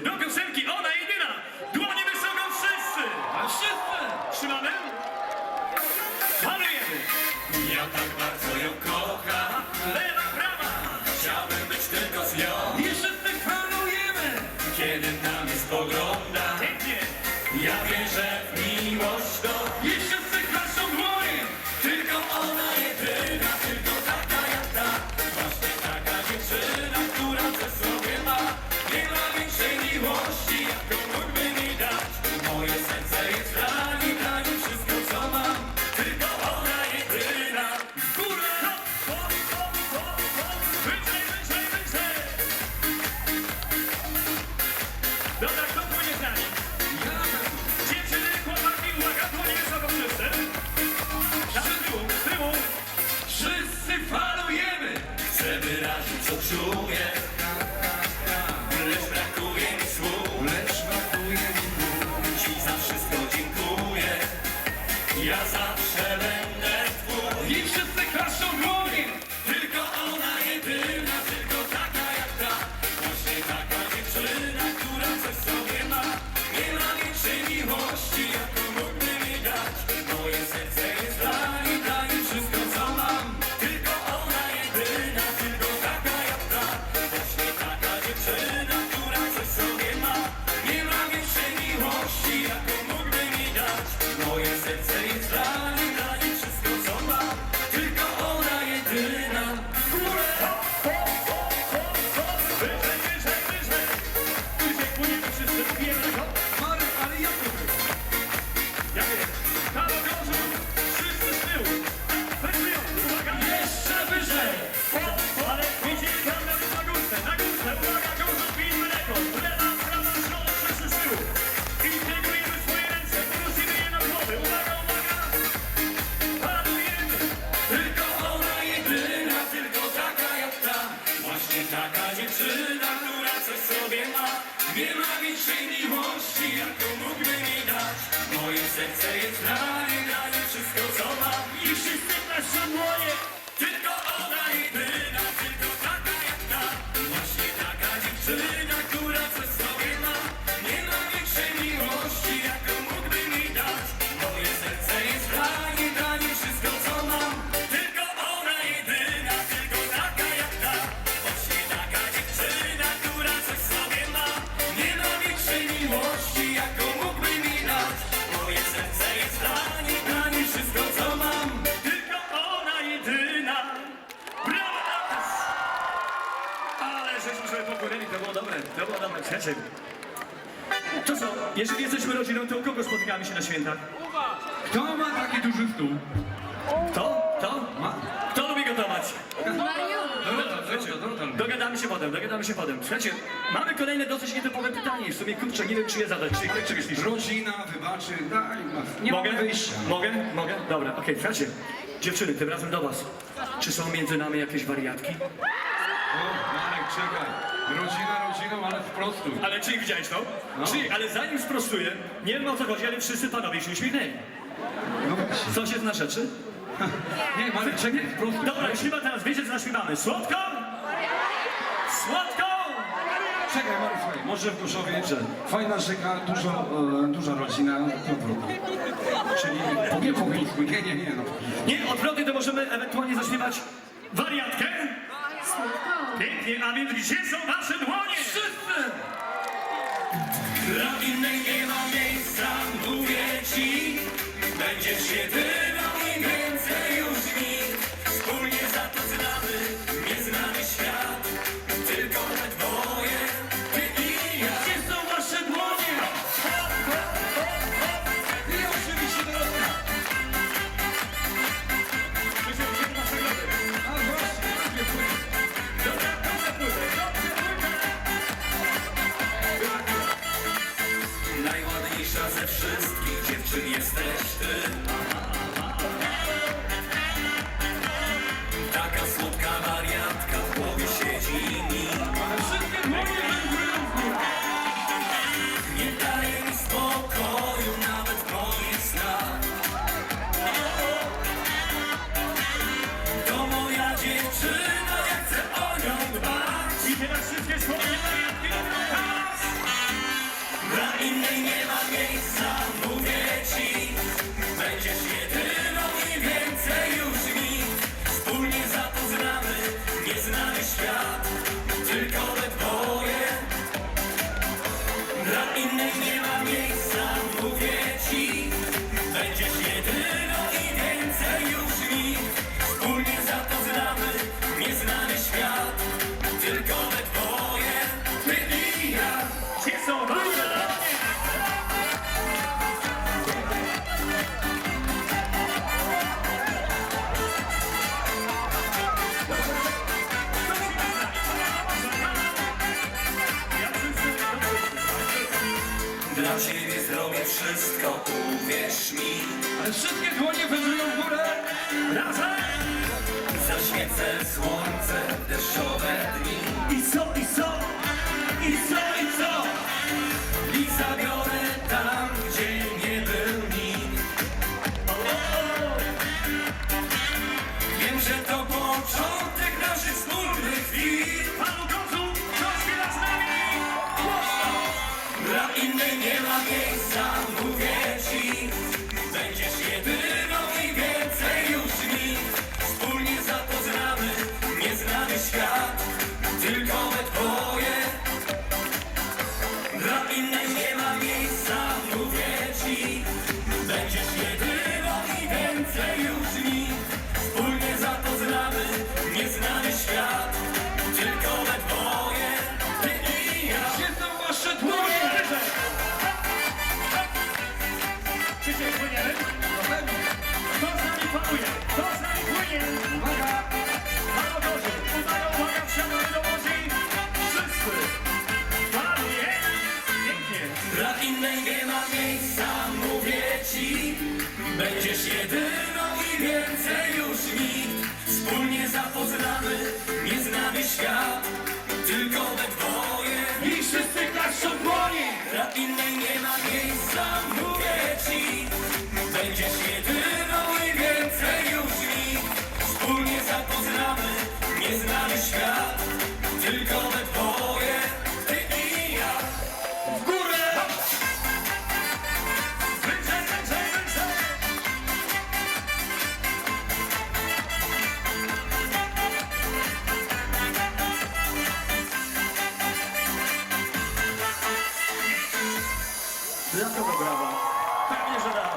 Do piosenki Ona jedyna. Dłonie wysoko wszyscy. A wszyscy! Trzymamy? Falujemy. Ja tak bardzo ją kocham, Lewa, prawa. chciałbym być tylko z nią. I wszyscy falujemy, kiedy na mnie spogląda. Pięknie. Ja wierzę w Właśnie taka dziewczyna, która coś sobie ma. Nie ma większej miłości, jaką mógłby mi dać. Moje serce jest dla niej, dla niej wszystko co ma I wszyscy klaszą dłonie żeśmy sobie popłynęli, to było dobre, to było dobre. Słuchajcie, to co, jeżeli jesteśmy rodziną, to u kogo spotykamy się na świętach? Kto ma taki duży stół? Kto? Kto? Ma. Kto lubi gotować? Dogadamy się potem, dogadamy się potem. Słuchajcie, mamy kolejne dosyć nietypowe pytanie. W sumie kurczę, nie wiem czy je zadać. Czy, czy myślisz? Rodzina, wybaczy, daj, nie Mogę? mamy wyjścia. Mogę? Mogę? Dobra, okej, słuchajcie. Dziewczyny, tym razem do was. Czy są między nami jakieś wariatki? O, czekaj. Rodzina rodziną, ale wprost. Ale czy widziałeś to? No. Czy, ale zanim sprostuję, nie wiem o co chodzi, ale wszyscy panowie się uśmiechnęli. No właśnie. Co się zna rzeczy? Nie, Marek, czekaj, wprost. Dobra, już chyba teraz wiecie co zaśpiewamy. Słodko? Słodko? Czekaj, słuchaj, może w Gorzowie, fajna rzeka, dużo, e, duża rodzina, wróg. Czyli po nie po polsku, nie, nie, nie, no. Nie, odwrotnie to możemy ewentualnie zaśpiewać wariatkę? Pięknie, a więc gdzie są wasze dłonie? Wszyscy! Taka wszystko, uwierz mi Ale wszystkie dłonie wyzują w górę Razem! Zaświecę słońce w deszczowe dni I co, i co, i co? Będziesz jeden 楽曲のグラバー